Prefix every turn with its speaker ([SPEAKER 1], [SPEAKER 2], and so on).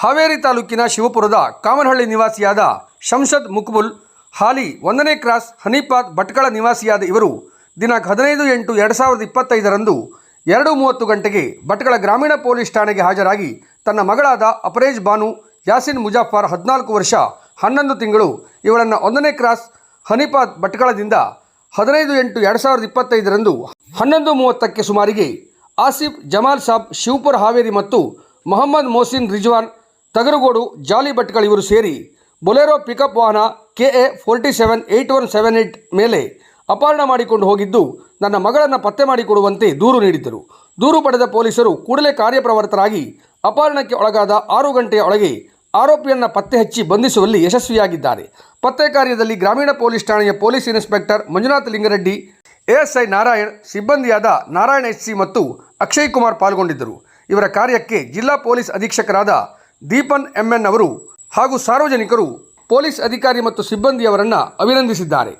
[SPEAKER 1] ಹಾವೇರಿ ತಾಲೂಕಿನ ಶಿವಪುರದ ಕಾಮನಹಳ್ಳಿ ನಿವಾಸಿಯಾದ ಶಂಷದ್ ಮುಕ್ಬುಲ್, ಹಾಲಿ ಒಂದನೇ ಕ್ರಾಸ್ ಹನಿಪಾತ್ ಭಟ್ಕಳ ನಿವಾಸಿಯಾದ ಇವರು ದಿನಾಂಕ ಹದಿನೈದು ಎಂಟು ಎರಡು ಸಾವಿರದ ಇಪ್ಪತ್ತೈದರಂದು ಎರಡು ಮೂವತ್ತು ಗಂಟೆಗೆ ಭಟ್ಕಳ ಗ್ರಾಮೀಣ ಪೊಲೀಸ್ ಠಾಣೆಗೆ ಹಾಜರಾಗಿ ತನ್ನ ಮಗಳಾದ ಅಪರೇಜ್ ಬಾನು, ಯಾಸಿನ್ ಮುಜಾಫರ್ ಹದಿನಾಲ್ಕು ವರ್ಷ, ಹನ್ನೊಂದು ತಿಂಗಳು ಇವಳನ್ನು ಒಂದನೇ ಕ್ರಾಸ್ ಹನಿಪಾತ್ ಭಟ್ಕಳದಿಂದ ಹದಿನೈದು ಎಂಟು ಎರಡು ಸಾವಿರದ ಇಪ್ಪತ್ತೈದರಂದು ಹನ್ನೊಂದು ಮೂವತ್ತಕ್ಕೆ ಸುಮಾರಿಗೆ ಆಸಿಫ್ ಜಮಾಲ್ ಸಾಬ್, ಶಿವಪುರ ಹಾವೇರಿ ಮತ್ತು ಮೊಹಮ್ಮದ್ ಮೋಸಿನ್ ರಿಜ್ವಾನ್ ತಗರುಗೋಡು, ಜಾಲಿ ಭಟ್ಗಳು ಇವರು ಸೇರಿ ಬೊಲೆರೋ ಪಿಕಪ್ ವಾಹನ K A forty seven eight one seven eight ಮೇಲೆ ಅಪಹರಣ ಮಾಡಿಕೊಂಡು ಹೋಗಿದ್ದು ನನ್ನ ಮಗಳನ್ನು ಪತ್ತೆ ಮಾಡಿಕೊಡುವಂತೆ ದೂರು ನೀಡಿದ್ದರು. ದೂರು ಪಡೆದ ಪೊಲೀಸರು ಕೂಡಲೇ ಕಾರ್ಯಪ್ರವರ್ತರಾಗಿ ಅಪಹರಣಕ್ಕೆ ಒಳಗಾದ ಆರು ಗಂಟೆಯ ಒಳಗೆ ಆರೋಪಿಯನ್ನು ಪತ್ತೆ ಹಚ್ಚಿ ಬಂಧಿಸುವಲ್ಲಿ ಯಶಸ್ವಿಯಾಗಿದ್ದಾರೆ. ಪತ್ತೆ ಕಾರ್ಯದಲ್ಲಿ ಗ್ರಾಮೀಣ ಪೊಲೀಸ್ ಠಾಣೆಯ police inspector Manjunath Lingareddy ASI Narayan, ಸಿಬ್ಬಂದಿಯಾದ Narayana H C ಮತ್ತು ಅಕ್ಷಯ್ ಕುಮಾರ್ ಪಾಲ್ಗೊಂಡಿದ್ದರು. ಇವರ ಕಾರ್ಯಕ್ಕೆ ಜಿಲ್ಲಾ ಪೊಲೀಸ್ ಅಧೀಕ್ಷಕರಾದ ದೀಪನ್ ಎಂಎನ್ ಅವರು ಹಾಗೂ ಸಾರ್ವಜನಿಕರು ಪೊಲೀಸ್ ಅಧಿಕಾರಿ ಮತ್ತು ಸಿಬ್ಬಂದಿಯವರನ್ನು ಅಭಿನಂದಿಸಿದ್ದಾರೆ.